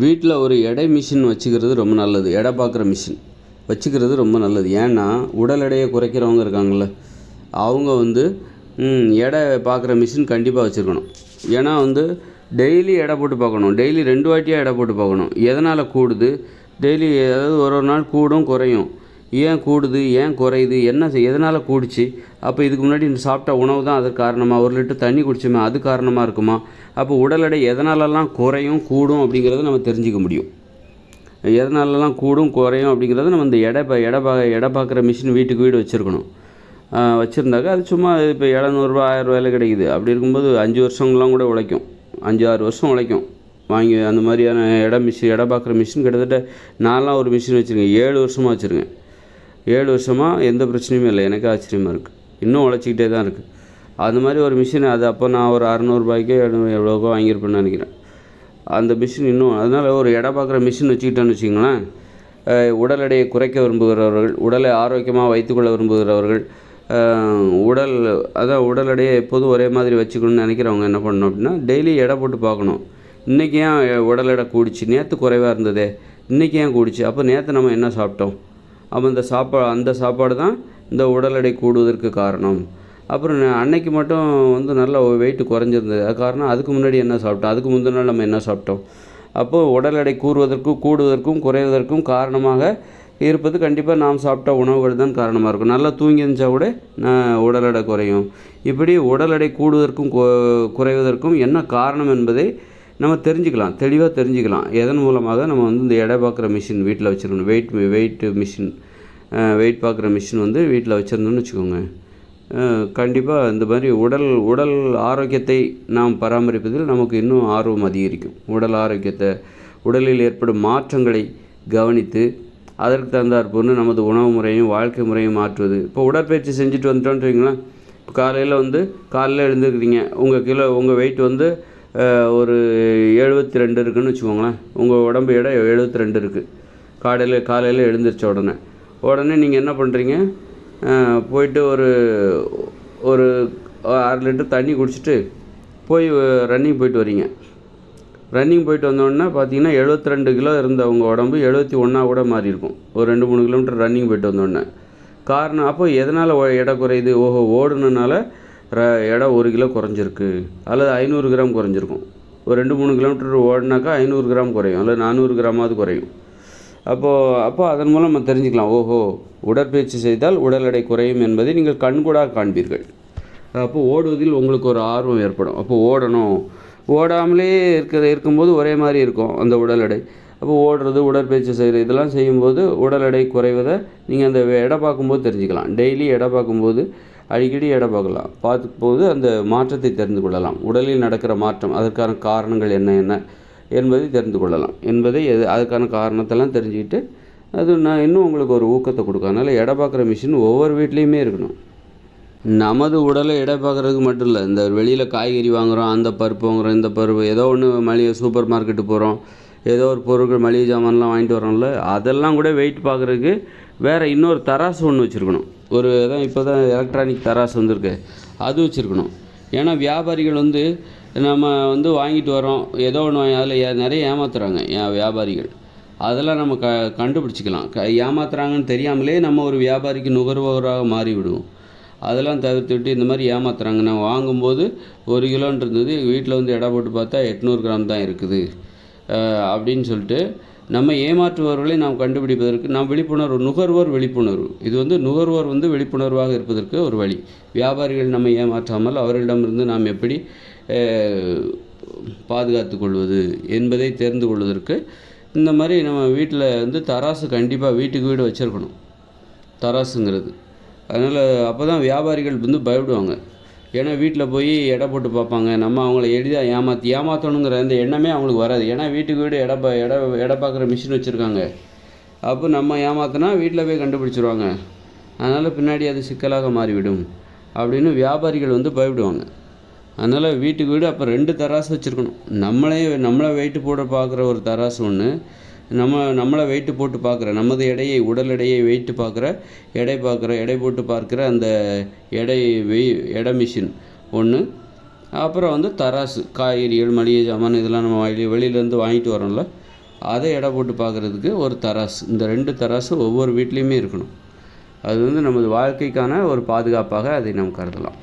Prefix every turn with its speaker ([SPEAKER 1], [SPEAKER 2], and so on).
[SPEAKER 1] வீட்டில் ஒரு எடை மிஷின் வச்சுக்கிறது ரொம்ப நல்லது. எடை பார்க்குற மிஷின் வச்சுக்கிறது ரொம்ப நல்லது. ஏன்னா உடல் எடையை குறைக்கிறவங்க இருக்காங்கள்ல அவங்க வந்து எடை பார்க்குற மிஷின் கண்டிப்பாக வச்சுருக்கணும். ஏன்னா வந்து டெய்லி எடை போட்டு பார்க்கணும். டெய்லி ரெண்டு வாட்டியாக எடை போட்டு பார்க்கணும். எதனால் கூடுது? டெய்லி அதாவது ஒரு ஒரு நாள் கூடும் குறையும். ஏன் கூடுது ஏன் குறையுது என்ன செய்- எதனால் கூடுச்சு? அப்போ இதுக்கு முன்னாடி சாப்பிட்ட உணவு தான் அதுக்கு காரணமாக ஒரு லிட்டர் தண்ணி குடிச்சோமே அது காரணமாக இருக்குமா? அப்போ உடல் எடை எதனாலலாம் குறையும் கூடும் அப்படிங்கிறத நம்ம தெரிஞ்சுக்க முடியும். எதனாலலாம் கூடும் குறையும் அப்படிங்கிறத நம்ம இந்த எடை பா எடை பா எடை பார்க்குற மிஷின் வீட்டுக்கு வீடு வச்சுருக்கணும். வச்சுருந்தாக்கா அது சும்மா இப்போ எழுநூறுபா ஆயிரரூவாயில் கிடைக்குது. அப்படி இருக்கும்போது அஞ்சு வருஷங்கள்லாம் கூட உழைக்கும். அஞ்சு ஆறு வருஷம் உழைக்கும். வாங்கி அந்த மாதிரியான இடம் மிஷின் எடை பார்க்குற மிஷின் கிட்டத்தட்ட நான்லாம் ஒரு மிஷின் வச்சுருக்கேன். ஏழு வருஷமாக வச்சுருக்கேன். ஏழு வருஷமாக எந்த பிரச்சனையுமே இல்லை. எனக்கு ஆச்சரியமாக இருக்குது இன்னும் உழைச்சிக்கிட்டே தான் இருக்குது அது மாதிரி ஒரு மிஷின் அது அப்போ நான் ஒரு அறநூறுபாய்க்கோ எழுநூறு எவ்வளோக்கோ வாங்கியிருப்பேன்னு நினைக்கிறேன். அந்த மிஷின் இன்னும் அதனால் ஒரு எடை பார்க்குற மிஷின் வச்சுக்கிட்டோன்னு வச்சிங்களேன் உடல் எடையை குறைக்க விரும்புகிறவர்கள் உடலை ஆரோக்கியமாக வைத்துக்கொள்ள விரும்புகிறவர்கள் உடல் அதான் உடல் எடையை எப்போதும் ஒரே மாதிரி வச்சுக்கணும்னு நினைக்கிறவங்க என்ன பண்ணணும் அப்படின்னா டெய்லி எடை போட்டு பார்க்கணும். இன்றைக்கி ஏன் உடல் எடை கூடிச்சு? நேற்று குறைவாக இருந்ததே. இன்றைக்கி ஏன் கூடிச்சு? அப்போ நேற்று நம்ம என்ன சாப்பிட்டோம்? அப்போ இந்த சாப்பா அந்த சாப்பாடு தான் இந்த உடல் எடை கூடுவதற்கு காரணம். அப்புறம் அன்னைக்கு மட்டும் வந்து நல்லா வெயிட் குறைஞ்சிருந்தது. அது காரணம் அதுக்கு முன்னாடி என்ன சாப்பிட்டோம்? அதுக்கு முந்தின நாள் நம்ம என்ன சாப்பிட்டோம்? அப்போது உடல் எடை கூறுவதற்கும் கூடுவதற்கும் குறைவதற்கும் காரணமாக இருப்பது கண்டிப்பாக நாம் சாப்பிட்ட உணவுகள் தான் காரணமாக இருக்கும். நல்லா தூங்கி இருந்துச்சா கூட உடல் எடை குறையும். இப்படி உடல் எடை கூடுவதற்கும் குறைவதற்கும் என்ன காரணம் என்பதை நம்ம தெரிஞ்சுக்கலாம் தெளிவாக தெரிஞ்சுக்கலாம். எதன் மூலமாக நம்ம வந்து இந்த எடை பார்க்குற மிஷின் வீட்டில் வச்சுருக்கணும். வெயிட் வெயிட்டு மிஷின் வெயிட் பார்க்குற மிஷின் வந்து வீட்டில் வச்சுருந்தோம்னு வச்சுக்கோங்க. கண்டிப்பாக இந்த மாதிரி உடல் உடல் ஆரோக்கியத்தை நாம் பராமரிப்பதில் நமக்கு இன்னும் ஆர்வம் அதிகரிக்கும். உடல் ஆரோக்கியத்தை உடலில் ஏற்படும் மாற்றங்களை கவனித்து அதற்கு தகுந்தாற்போன்று நமது உணவு முறையும் வாழ்க்கை முறையும் மாற்றுவது. இப்போ உடற்பயிற்சி செஞ்சுட்டு வந்துட்டோம்னு வைங்களேன். இப்போ காலையில் வந்து காலையில் எழுந்துக்கிறீங்க உங்கள் கிலோ உங்கள் வெயிட் வந்து ஒரு எழுபத்தி ரெண்டு இருக்குதுன்னு வச்சுக்கோங்களேன். உங்கள் உடம்பு எடை எழுபத்தி ரெண்டு இருக்குது காலையில் காலையில் எழுந்திரிச்ச உடனே. உடனே நீங்கள் என்ன பண்ணுறீங்க போயிட்டு ஒரு ஒரு அரை லிட்டர் தண்ணி குடிச்சிட்டு போய் ரன்னிங் போயிட்டு வரீங்க. ரன்னிங் போயிட்டு வந்தோடனே பார்த்தீங்கன்னா 72 ரெண்டு கிலோ இருந்த உங்கள் உடம்பு எழுபத்தி ஒன்றா கூட மாறி இருக்கும். ஒரு ரெண்டு மூணு கிலோமீட்டர் ரன்னிங் போயிட்டு வந்தோடனே. காரணம் அப்போ எதனால் எடை குறையுது? ஓஹோ ஓடுனனால எடை ஒரு கிலோ குறைஞ்சிருக்கு. அல்லது ஐநூறு கிராம் குறைஞ்சிருக்கும். ஒரு ரெண்டு மூணு கிலோமீட்டர் ஓடினாக்கா ஐநூறு கிராம் குறையும். அல்லது நானூறு கிராமாவது குறையும். அப்போது அப்போ அதன் மூலம் நம்ம தெரிஞ்சுக்கலாம். ஓஹோ உடற்பயிற்சி செய்தால் உடல் எடை குறையும் என்பதை நீங்கள் கண்கூடாக காண்பீர்கள். அப்போ ஓடுவதில் உங்களுக்கு ஒரு ஆர்வம் ஏற்படும். அப்போ ஓடணும். ஓடாமலே இருக்கிற இருக்கும்போது ஒரே மாதிரி இருக்கும் அந்த உடல் எடை. அப்போ ஓடுறது உடற்பயிற்சி செய்கிறது இதெல்லாம் செய்யும்போது உடல் எடை குறைவதை நீங்கள் அந்த எடை பார்க்கும்போது தெரிஞ்சுக்கலாம். டெய்லி எடை பார்க்கும்போது அடிக்கடி எடை பார்க்கலாம் பார்க்கும்போது அந்த மாற்றத்தை தெரிந்து கொள்ளலாம். உடலில் நடக்கிற மாற்றம் அதற்கான காரணங்கள் என்ன என்ன என்பதை தெரிந்து கொள்ளலாம். என்பதை எது அதுக்கான காரணத்தெல்லாம் தெரிஞ்சுக்கிட்டு அது நான் இன்னும் உங்களுக்கு ஒரு ஊக்கத்தை கொடுக்கும். அதனால் எடை பார்க்குற மிஷின் ஒவ்வொரு வீட்லேயுமே இருக்கணும். நமது உடலை எடை பார்க்குறதுக்கு மட்டும் இல்லை இந்த வெளியில் காய்கறி வாங்குகிறோம் அந்த பருப்பு வாங்குகிறோம் இந்த பருப்பு ஏதோ ஒன்று மளிகை சூப்பர் மார்க்கெட்டு போகிறோம் ஏதோ ஒரு பொருட்கள் மளிகை ஜாமான்லாம் வாங்கிட்டு வரோம்ல அதெல்லாம் கூட வெயிட் பார்க்குறதுக்கு வேறு இன்னொரு தராசு ஒன்று வச்சுருக்கணும். ஒரு அதான் இப்போ தான் எலக்ட்ரானிக் தராசு வந்திருக்கு. அது வச்சுருக்கணும். ஏன்னா வியாபாரிகள் வந்து நம்ம வந்து வாங்கிட்டு வரோம் ஏதோ ஒன்று அதில் நிறைய ஏமாத்துறாங்க. ஏன் வியாபாரிகள்? அதெல்லாம் நம்ம க கண்டுபிடிச்சிக்கலாம். க ஏமாத்துறாங்கன்னு தெரியாமலே நம்ம ஒரு வியாபாரிக்கு நுகர்வோராக மாறிவிடுவோம். அதெல்லாம் தவிர்த்துவிட்டு இந்த மாதிரி ஏமாத்துறாங்க. நான் வாங்கும்போது ஒரு கிலோன்றது இருந்தது வீட்டில் வந்து எடை போட்டு பார்த்தா எட்நூறு கிராம் தான் இருக்குது. அப்படின்னு சொல்லிட்டு நம்ம ஏமாற்றுபவர்களை நாம் கண்டுபிடிப்பதற்கு நாம் விழிப்புணர்வு நுகர்வோர் விழிப்புணர்வு. இது வந்து நுகர்வோர் வந்து விழிப்புணர்வாக இருப்பதற்கு ஒரு வழி. வியாபாரிகள் நம்ம ஏமாற்றாமல் அவர்களிடமிருந்து நாம் எப்படி பாதுகாத்து கொள்வது என்பதை தெரிந்து கொள்வதற்கு இந்த மாதிரி நம்ம வீட்டில் வந்து தராசு கண்டிப்பாக வீட்டுக்கு வீடு வச்சுருக்கணும். தராசுங்கிறது. அதனால் அப்போ தான் வியாபாரிகள் வந்து பயப்படுவாங்க. ஏன்னா வீட்டில் போய் எடை போட்டு பார்ப்பாங்க. நம்ம அவங்கள எளிதாக ஏமாற்றி ஏமாற்றணுங்கிற அந்த எண்ணமே அவங்களுக்கு வராது. ஏன்னா வீட்டுக்கு வீடு எடை பா- எடை எடை பார்க்குற மிஷின் வச்சுருக்காங்க. அப்போ நம்ம ஏமாத்தினா வீட்டில் போய் கண்டுபிடிச்சிருவாங்க. அதனால் பின்னாடி அது சிக்கலாக மாறிவிடும் அப்படின்னு வியாபாரிகள் வந்து பயப்படுவாங்க. அதனால் வீட்டுக்கு வீடு அப்போ ரெண்டு தராசு வச்சுருக்கணும். நம்மளே நம்மளை வெயிட்டு போட பார்க்குற ஒரு தராசு ஒன்று நம்ம நம்மளை வெயிட்டு போட்டு பார்க்குற நமது எடையை உடல் எடையை வெயிட்டு பார்க்குற எடை பார்க்குற எடை போட்டு பார்க்குற அந்த எடை வெய் எடை மிஷின் ஒன்று அப்புறம் வந்து தராசு காய்கறிகள் மளிகை சாமான் இதெல்லாம் நம்ம வெளி வெளியிலேருந்து வாங்கிட்டு வரோம்ல. அதை எடை போட்டு பார்க்குறதுக்கு ஒரு தராசு. இந்த ரெண்டு தராசு ஒவ்வொரு வீட்லேயுமே இருக்கணும். அது வந்து நமது வாழ்க்கைக்கான ஒரு பாதுகாப்பாக அதை நாம் கருதலாம்.